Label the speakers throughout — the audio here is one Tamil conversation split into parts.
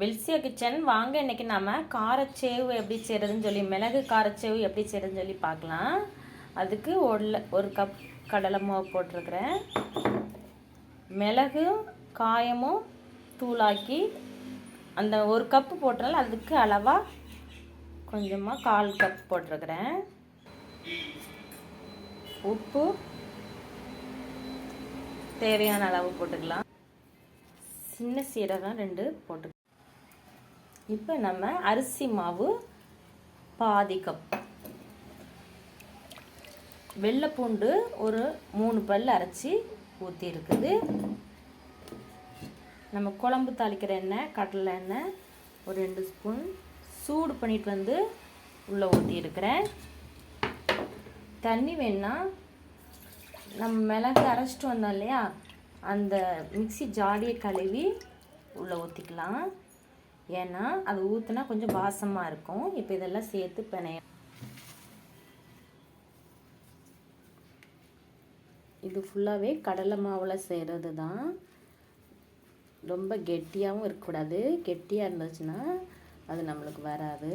Speaker 1: வெல்சியா கிச்சன். வாங்க இன்றைக்கி நம்ம காரச்சேவு எப்படி செய்கிறதுன்னு சொல்லி மிளகு காரச்சேவு எப்படி செய்கிறதுன்னு சொல்லி பார்க்கலாம். அதுக்கு ஒரு ஒரு கப் கடலை மாவு போட்டிருக்கிறேன். மிளகு காயமும் தூளாக்கி அந்த ஒரு கப்பு போட்டனால அதுக்கு அளவாக கொஞ்சமாக கால் கப் போட்டிருக்கிறேன். உப்பு தேவையான அளவு போட்டுக்கலாம். சின்ன சீரகம் ரெண்டு போட்டு இப்போ நம்ம அரிசி மாவு பாதி கப் வெள்ளைப்பூண்டு ஒரு மூணு பல் அரைச்சி ஊற்றி இருக்குது நம்ம குழம்பு தாளிக்கிற எண்ணெய் கடலை எண்ணெய் ஒரு ரெண்டு ஸ்பூன் சூடு பண்ணிட்டு வந்து உள்ளே ஊற்றி இருக்கிறேன் தண்ணி வேணா நம்ம மிளகு அரைச்சிட்டு வந்தோம் இல்லையா? அந்த மிக்சி ஜாடியை கழுவி உள்ளே ஊற்றிக்கலாம் ஏன்னா அது ஊற்றுனா கொஞ்சம் வாசமாக இருக்கும். இப்போ இதெல்லாம் சேர்த்து பிணைய இது ஃபுல்லாகவே கடலை மாவில் செய்கிறது தான் ரொம்ப கெட்டியாகவும் இருக்கக்கூடாது. கெட்டியாக இருந்துச்சுன்னா அது நம்மளுக்கு வராது.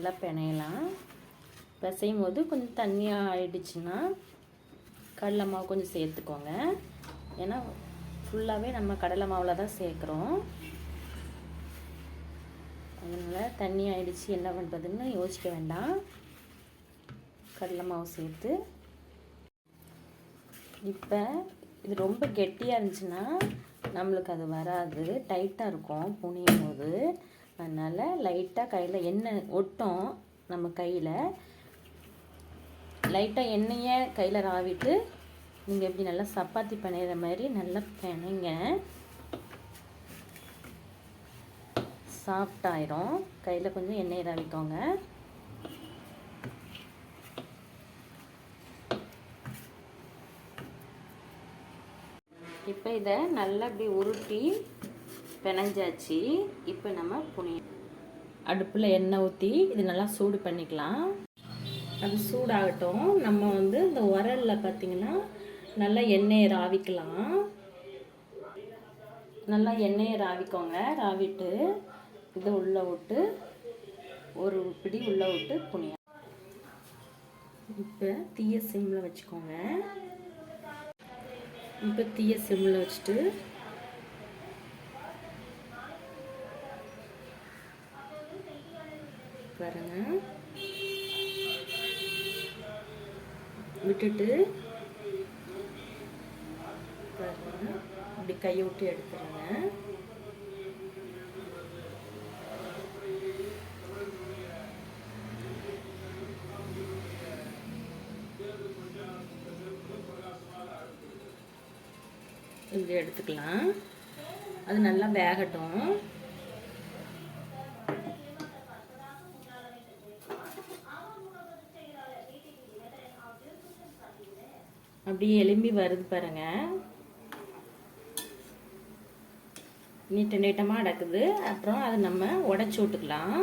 Speaker 1: நல்லா பிணையலாம். பிசையும் போது கொஞ்சம் தண்ணியாக ஆயிடுச்சுன்னா கடலை மாவு கொஞ்சம் சேர்த்துக்கோங்க. ஏன்னா ஃபுல்லாகவே நம்ம கடலை மாவில் தான் சேர்க்குறோம். அதனால் தண்ணி ஆயிடுச்சு என்ன பண்ணுறதுன்னு யோசிக்க வேண்டாம். கடலை மாவு சேர்த்து. இப்போ இது ரொம்ப கெட்டியாக இருந்துச்சுன்னா நம்மளுக்கு அது வராது. டைட்டாக இருக்கும் புனியும் போது அதனால் லைட்டாக கையில் எண்ணெய் ஒட்டும் நம்ம கையில். லைட்டாக எண்ணெயை கையில் ராவிட்டு நீங்கள் எப்படி நல்லா சப்பாத்தி பிணையிற மாதிரி நல்லா பிணைங்க. சாஃப்டாயிரும் கையில் கொஞ்சம் எண்ணெய் ராவிக்கோங்க. இப்போ இதை நல்லா இப்படி உருட்டி பிணைஞ்சாச்சு. இப்போ நம்ம புனி அடுப்பில் எண்ணெய் ஊற்றி இது நல்லா சூடு பண்ணிக்கலாம். அது சூடாகட்டும். நம்ம வந்து இந்த உரலில் பார்த்திங்கன்னா நல்லா எண்ணெயை ராவிக்கலாம். நல்லா எண்ணெயை ராவிக்கோங்க. ராவிட்டு இதை உள்ளே விட்டு ஒரு பிடி உள்ளே விட்டு புனியா இப்போ தீய சிம்மில் வச்சுக்கோங்க. இப்போ தீய சிம்மில் வச்சுட்டு பாருங்க. விட்டுட்டு பாருங்கள் இப்படி கையை விட்டு எடுத்துருங்க. இப்படி எடுத்துக்கலாம். அது நல்லா வேகட்டும். அப்படியே எலும்பி வருது பாருங்க. நீட்ட நீட்டமாக அடக்குது. அப்புறம் அதை நம்ம உடச்சி விட்டுக்கலாம்.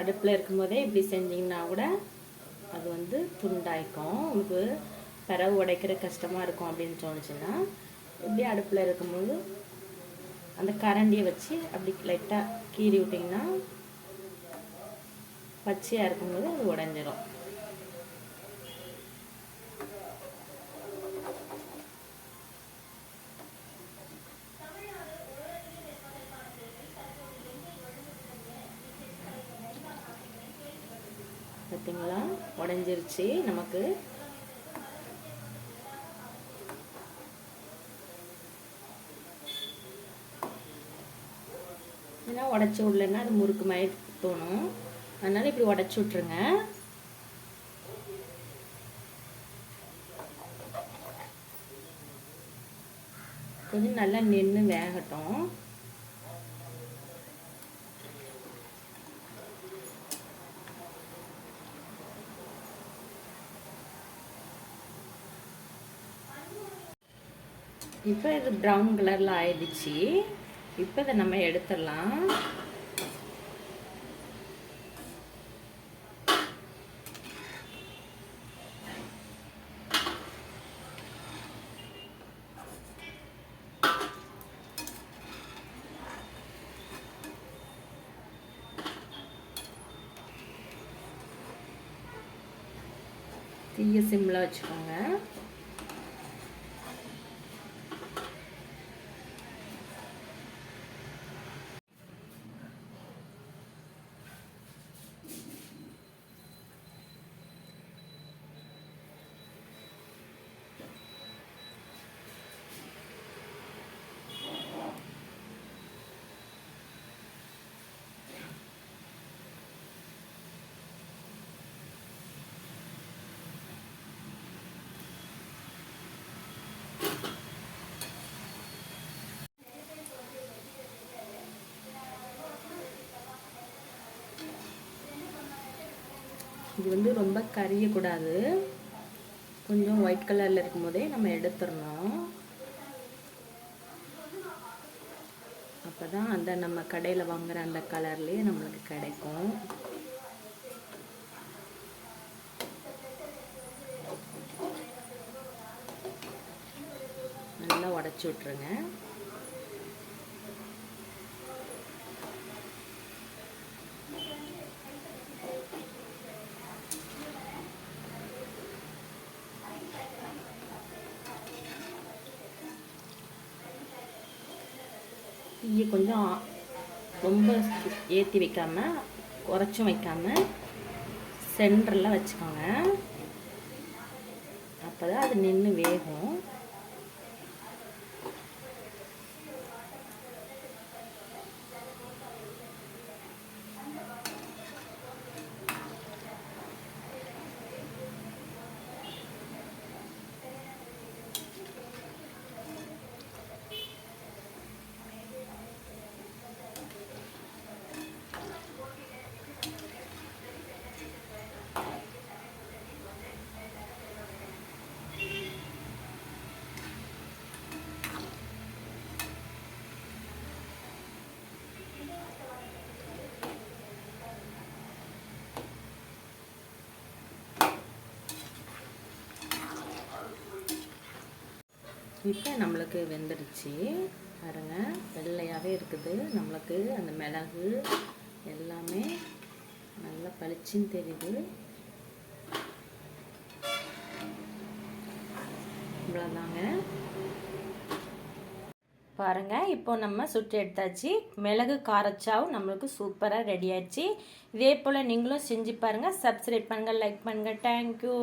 Speaker 1: அடுப்பில் இருக்கும்போதே இப்படி செஞ்சிங்கன்னா கூட அது வந்து துண்டாய்க்கும். உங்களுக்கு பிறகு உடைக்கிற கஷ்டமாக இருக்கும் அப்படின்னு தோணுச்சுன்னா இப்படி அடுப்பில் இருக்கும்போது அந்த கரண்டியை வச்சு அப்படி லைட்டாக கீறி விட்டிங்கன்னா பச்சையாக இருக்கும்போது அது உடஞ்சிரும். பார்த்தீங்களா உடஞ்சிருச்சு. நமக்கு ஏன்னா உடச்சி விடலன்னா அது முறுக்கு மாதிரி தோணும். அதனால இப்படி உடச்சி விட்டுருங்க.
Speaker 2: கொஞ்சம் நல்லா நின்று வேகட்டும். இப்போ இது ப்ரௌன் கலரில் ஆயிடுச்சு. இப்போ இதை நம்ம எடுத்துடலாம். தீய சிம்மில் வச்சுக்கோங்க. இது வந்து ரொம்ப கரியக்கூடாது. கொஞ்சம் ஒயிட் கலரில் இருக்கும் போதே நம்ம எடுத்துடணும். அப்போ தான் அந்த நம்ம கடையில் வாங்குற அந்த கலர்லேயே நம்மளுக்கு கிடைக்கும். நல்லா உடச்சி விட்ருங்க தீயை கொஞ்சம் ரொம்ப ஏற்றி வைக்காம குறைச்சும் வைக்காம சென்டரில் வச்சுக்கோங்க. அப்போ தான் அது நின்று வேகும். இப்போ நம்மளுக்கு வெந்துடுச்சு. பாருங்க வெள்ளையாகவே இருக்குது. நம்மளுக்கு அந்த மிளகு எல்லாமே நல்லா பளிச்சுன்னு தெரியுது. இவ்வளோதாங்க பாருங்க இப்போ நம்ம சுட்டு எடுத்தாச்சு. மிளகு காரச்சாவும் நம்மளுக்கு சூப்பராக ரெடி ஆயிடுச்சு இதே போல் நீங்களும் செஞ்சு பாருங்கள் சப்ஸ்கிரைப் பண்ணுங்கள் லைக் பண்ணுங்கள் தேங்க்யூ